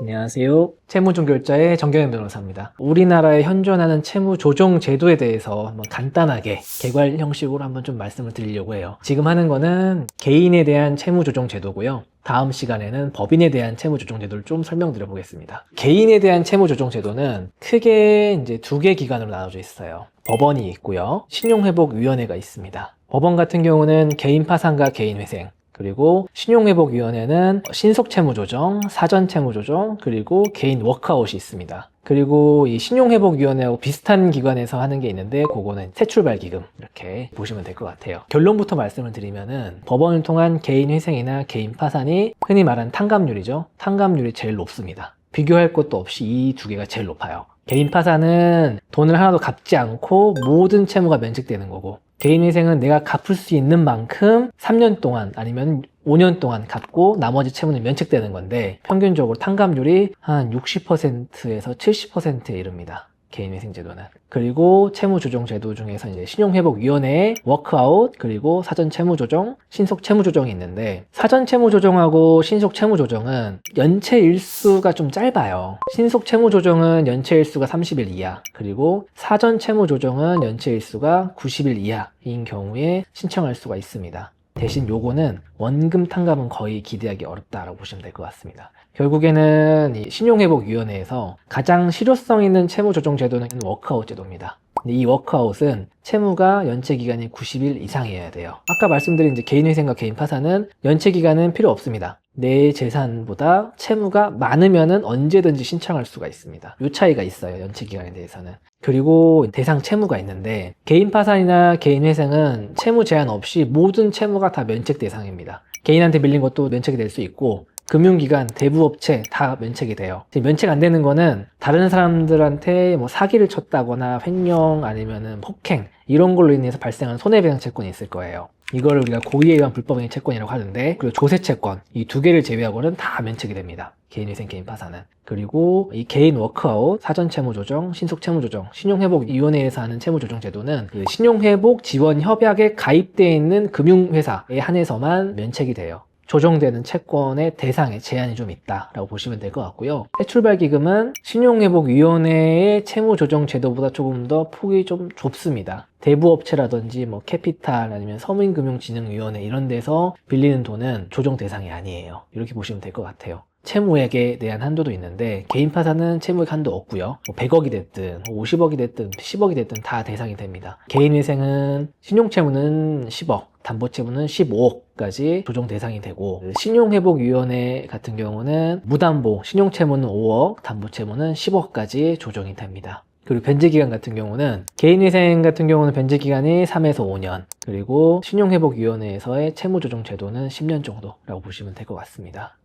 안녕하세요. 채무종결자의 정경현 변호사입니다. 우리나라에 현존하는 채무 조정 제도에 대해서 한번 간단하게 개괄 형식으로 한번 좀 말씀을 드리려고 해요. 지금 하는 거는 개인에 대한 채무 조정 제도고요. 다음 시간에는 법인에 대한 채무 조정 제도를 좀 설명드려 보겠습니다. 개인에 대한 채무 조정 제도는 크게 이제 두 개 기관으로 나눠져 있어요. 법원이 있고요. 신용회복위원회가 있습니다. 법원 같은 경우는 개인 파산과 개인 회생, 그리고 신용회복위원회는 신속채무조정, 사전채무조정, 그리고 개인 워크아웃이 있습니다. 그리고 이 신용회복위원회하고 비슷한 기관에서 하는 게 있는데 그거는 새출발기금 이렇게 보시면 될 것 같아요. 결론부터 말씀을 드리면은 법원을 통한 개인 회생이나 개인 파산이 흔히 말하는 탕감률이죠. 탕감률이 제일 높습니다. 비교할 것도 없이 이 두 개가 제일 높아요. 개인 파산은 돈을 하나도 갚지 않고 모든 채무가 면책되는 거고 개인 회생은 내가 갚을 수 있는 만큼 3년 동안 아니면 5년 동안 갚고 나머지 채무는 면책되는 건데 평균적으로 탕감률이 한 60%에서 70%에 이릅니다. 개인 회생 제도는. 그리고 채무 조정 제도 중에서 이제 신용회복위원회의 워크아웃 그리고 사전 채무 조정, 신속 채무 조정이 있는데 사전 채무 조정하고 신속 채무 조정은 연체 일수가 좀 짧아요. 신속 채무 조정은 연체 일수가 30일 이하, 그리고 사전 채무 조정은 연체 일수가 90일 이하인 경우에 신청할 수가 있습니다. 대신 요거는 원금 탕감은 거의 기대하기 어렵다라고 보시면 될 것 같습니다. 결국에는 이 신용회복위원회에서 가장 실효성 있는 채무 조정 제도는 워크아웃 제도입니다. 이 워크아웃은 채무가 연체 기간이 90일 이상이어야 돼요. 아까 말씀드린 이제 개인회생과 개인 파산은 연체 기간은 필요 없습니다. 내 재산보다 채무가 많으면은 언제든지 신청할 수가 있습니다. 이 차이가 있어요. 연체 기간에 대해서는. 그리고 대상 채무가 있는데 개인 파산이나 개인 회생은 채무 제한 없이 모든 채무가 다 면책 대상입니다. 개인한테 밀린 것도 면책이 될 수 있고 금융기관, 대부업체 다 면책이 돼요. 면책 안 되는 거는 다른 사람들한테 뭐 사기를 쳤다거나 횡령 아니면은 폭행 이런 걸로 인해서 발생한 손해배상 채권이 있을 거예요. 이거를 우리가 고의에 의한 불법행위 채권이라고 하는데 그리고 조세 채권 이 두 개를 제외하고는 다 면책이 됩니다. 개인위생 개인 파산은 그리고 이 개인 워크아웃 사전 채무 조정 신속 채무 조정 신용회복 위원회에서 하는 채무 조정 제도는 그 신용회복 지원 협약에 가입되어 있는 금융회사에 한해서만 면책이 돼요. 조정되는 채권의 대상에 제한이 좀 있다라고 보시면 될 것 같고요. 새출발기금은 신용회복위원회의 채무조정 제도보다 조금 더 폭이 좀 좁습니다. 대부업체라든지 뭐 캐피탈 아니면 서민금융진흥위원회 이런 데서 빌리는 돈은 조정 대상이 아니에요. 이렇게 보시면 될 것 같아요. 채무액에 대한 한도도 있는데 개인 파산은 채무액 한도 없고요. 뭐 100억이 됐든 50억이 됐든 10억이 됐든 다 대상이 됩니다. 개인 회생은 신용채무는 10억, 담보채무는 15억 까지 조정 대상이 되고 신용회복위원회 같은 경우는 무담보, 신용채무는 5억, 담보채무는 10억까지 조정이 됩니다. 그리고 변제 기간 같은 경우는 개인회생 같은 경우는 변제 기간이 3에서 5년 그리고 신용회복위원회에서의 채무조정 제도는 10년 정도라고 보시면 될 것 같습니다.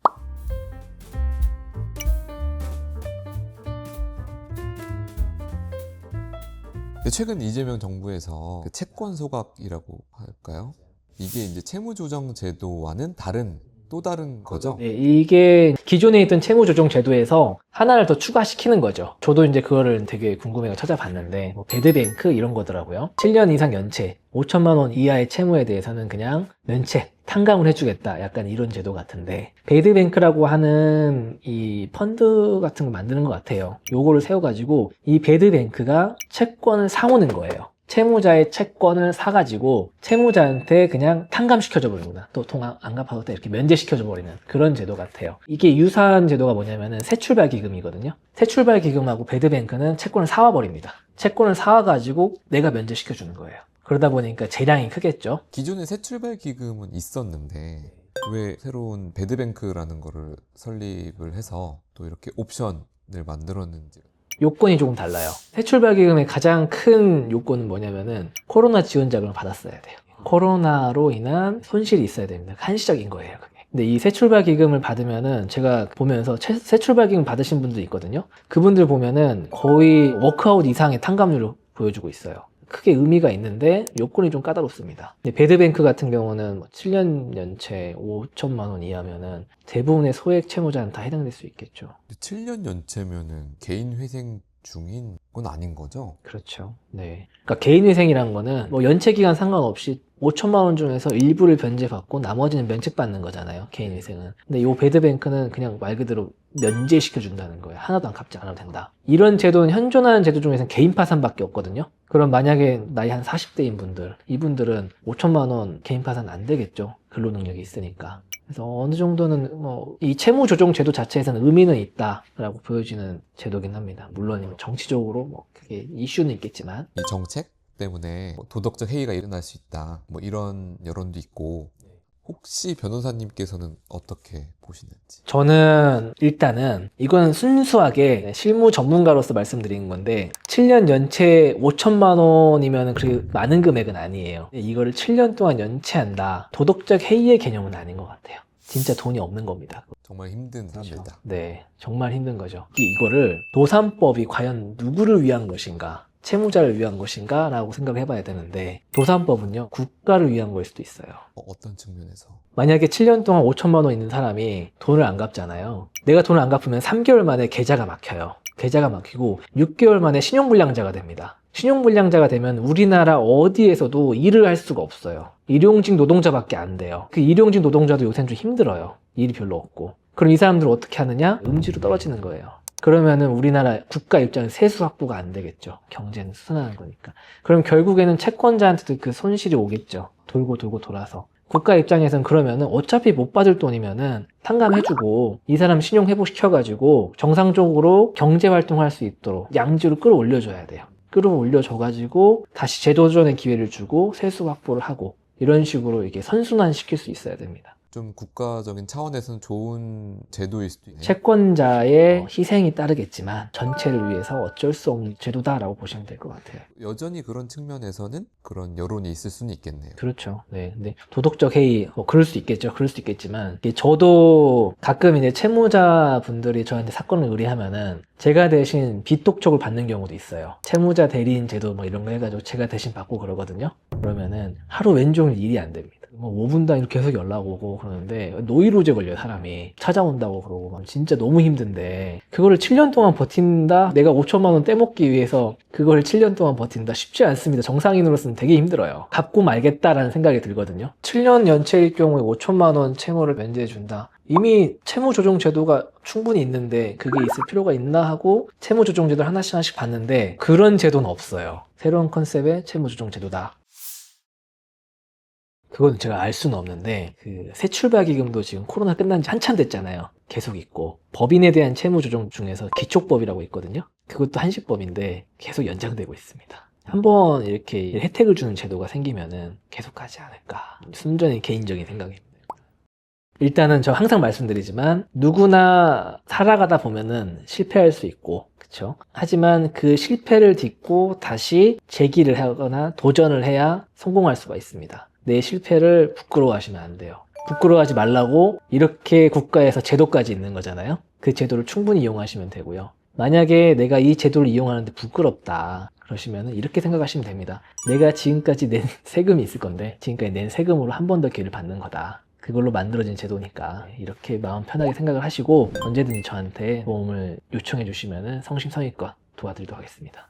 근데 최근 이재명 정부에서 그 채권 소각이라고 할까요? 이게 이제 채무조정 제도와는 다른 또 다른 거죠? 네, 이게 기존에 있던 채무조정 제도에서 하나를 더 추가시키는 거죠. 저도 이제 그거를 되게 궁금해서 찾아봤는데, 뭐 배드뱅크 이런 거더라고요. 7년 이상 연체, 5천만 원 이하의 채무에 대해서는 그냥 면책, 탕감을 해주겠다. 약간 이런 제도 같은데, 배드뱅크라고 하는 이 펀드 같은 거 만드는 것 같아요. 요거를 세워가지고, 이 배드뱅크가 채권을 사오는 거예요. 채무자의 채권을 사가지고 채무자한테 그냥 탕감시켜줘 버리구나. 또통안 갚아도 돼. 이렇게 면제시켜줘 버리는 그런 제도 같아요. 이게 유사한 제도가 뭐냐면은 새출발 기금이거든요. 새출발 기금하고 배드뱅크는 채권을 사와 버립니다. 채권을 사와가지고 내가 면제시켜주는 거예요. 그러다 보니까 재량이 크겠죠. 기존에 새출발 기금은 있었는데 왜 새로운 배드뱅크라는 거를 설립을 해서 또 이렇게 옵션을 만들었는지 요건이 조금 달라요. 새출발 기금의 가장 큰 요건은 뭐냐면은 코로나 지원 자금을 받았어야 돼요. 코로나로 인한 손실이 있어야 됩니다. 한시적인 거예요. 그게. 근데 이 새출발 기금을 받으면은 제가 보면서 채- 새출발 기금 받으신 분들 있거든요. 그분들 보면은 거의 워크아웃 이상의 탕감률을 보여주고 있어요. 크게 의미가 있는데 요건이 좀 까다롭습니다. 배드뱅크 같은 경우는 뭐 7년 연체 5천만 원 이하면은 대부분의 소액 채무자는 다 해당될 수 있겠죠. 7년 연체면은 개인 회생 중인 건 아닌 거죠? 그렇죠. 네. 그러니까 개인위생이란 거는 뭐 연체 기간 상관없이 5천만 원 중에서 일부를 변제받고 나머지는 면책받는 거잖아요. 개인위생은. 근데 이 배드뱅크는 그냥 말 그대로 면제시켜 준다는 거예요. 하나도 안 갚지 않아도 된다. 이런 제도는 현존하는 제도 중에서는 개인 파산밖에 없거든요. 그럼 만약에 나이 한 40대인 분들, 이분들은 5천만 원 개인 파산 안 되겠죠. 근로 능력이 있으니까. 그래서 어느 정도는 뭐 이 채무 조정 제도 자체에서는 의미는 있다라고 보여지는 제도긴 합니다. 물론 정치적으로 뭐 그게 이슈는 있겠지만 이 정책 때문에 뭐 도덕적 해이가 일어날 수 있다. 뭐 이런 여론도 있고 혹시 변호사님께서는 어떻게 보시는지? 저는 일단은 이건 순수하게 실무 전문가로서 말씀드리는 건데 7년 연체 5천만 원이면 그렇게 많은 금액은 아니에요. 이거를 7년 동안 연체한다. 도덕적 해이의 개념은 아닌 것 같아요. 진짜 돈이 없는 겁니다. 정말 힘든 사람들이다. 네, 정말 힘든 거죠. 이- 이거를 도산법이 과연 누구를 위한 것인가? 채무자를 위한 것인가? 라고 생각을 해봐야 되는데 도산법은요 국가를 위한 거일 수도 있어요. 어, 어떤 측면에서? 만약에 7년 동안 5천만 원 있는 사람이 돈을 안 갚잖아요. 내가 돈을 안 갚으면 3개월 만에 계좌가 막혀요. 계좌가 막히고 6개월 만에 신용불량자가 됩니다. 신용불량자가 되면 우리나라 어디에서도 일을 할 수가 없어요. 일용직 노동자밖에 안 돼요. 그 일용직 노동자도 요새는 좀 힘들어요. 일이 별로 없고. 그럼 이 사람들 어떻게 하느냐? 음지로 떨어지는 거예요. 그러면은 우리나라 국가 입장에 세수 확보가 안 되겠죠. 경제는 순환하는 거니까. 그럼 결국에는 채권자한테도 그 손실이 오겠죠. 돌고 돌고 돌아서. 국가 입장에서는 그러면은 어차피 못 받을 돈이면은 탕감해주고 이 사람 신용 회복시켜가지고 정상적으로 경제 활동할 수 있도록 양지로 끌어올려줘야 돼요. 끌어올려줘가지고 다시 재도전의 기회를 주고 세수 확보를 하고 이런 식으로 이게 선순환 시킬 수 있어야 됩니다. 좀 국가적인 차원에서는 좋은 제도일 수도 있네요. 채권자의 희생이 따르겠지만 전체를 위해서 어쩔 수 없는 제도다라고 보시면 될 것 같아요. 여전히 그런 측면에서는 그런 여론이 있을 수는 있겠네요. 그렇죠. 네. 근데 도덕적 해이, 뭐, 그럴 수 있겠죠. 그럴 수도 있겠지만, 저도 가끔 이제 채무자 분들이 저한테 사건을 의뢰하면은, 제가 대신 비독촉을 받는 경우도 있어요. 채무자 대리인 제도 뭐 이런 거 해가지고 제가 대신 받고 그러거든요. 그러면은 하루 왼종일 일이 안 됩니다. 뭐 5분 단위로 계속 연락 오고 그러는데 노이로제 걸려요 사람이. 찾아온다고 그러고 막 진짜 너무 힘든데. 그거를 7년 동안 버틴다? 내가 5천만 원 떼먹기 위해서 그걸 7년 동안 버틴다? 쉽지 않습니다. 정상인으로서는 되게 힘들어요. 갚고 말겠다라는 생각이 들거든요. 7년 연체일 경우에 5천만 원 채무를 면제해 준다. 이미 채무 조정 제도가 충분히 있는데 그게 있을 필요가 있나 하고 채무 조정 제도를 하나씩 하나씩 봤는데 그런 제도는 없어요. 새로운 컨셉의 채무 조정 제도다 그건 제가 알 수는 없는데 그 새 출발 기금도 지금 코로나 끝난 지 한참 됐잖아요. 계속 있고 법인에 대한 채무 조정 중에서 기촉법이라고 있거든요. 그것도 한시법인데 계속 연장되고 있습니다. 한번 이렇게 혜택을 주는 제도가 생기면은 계속 가지 않을까. 순전히 개인적인 생각입니다. 일단은 저 항상 말씀드리지만 누구나 살아가다 보면은 실패할 수 있고 그쵸? 하지만 그 실패를 딛고 다시 재기를 하거나 도전을 해야 성공할 수가 있습니다. 내 실패를 부끄러워하시면 안 돼요. 부끄러워하지 말라고 이렇게 국가에서 제도까지 있는 거잖아요. 그 제도를 충분히 이용하시면 되고요. 만약에 내가 이 제도를 이용하는데 부끄럽다. 그러시면 이렇게 생각하시면 됩니다. 내가 지금까지 낸 세금이 있을 건데 지금까지 낸 세금으로 한 번 더 기회를 받는 거다. 그걸로 만들어진 제도니까 이렇게 마음 편하게 생각을 하시고 언제든지 저한테 도움을 요청해 주시면 성심성의껏 도와드리도록 하겠습니다.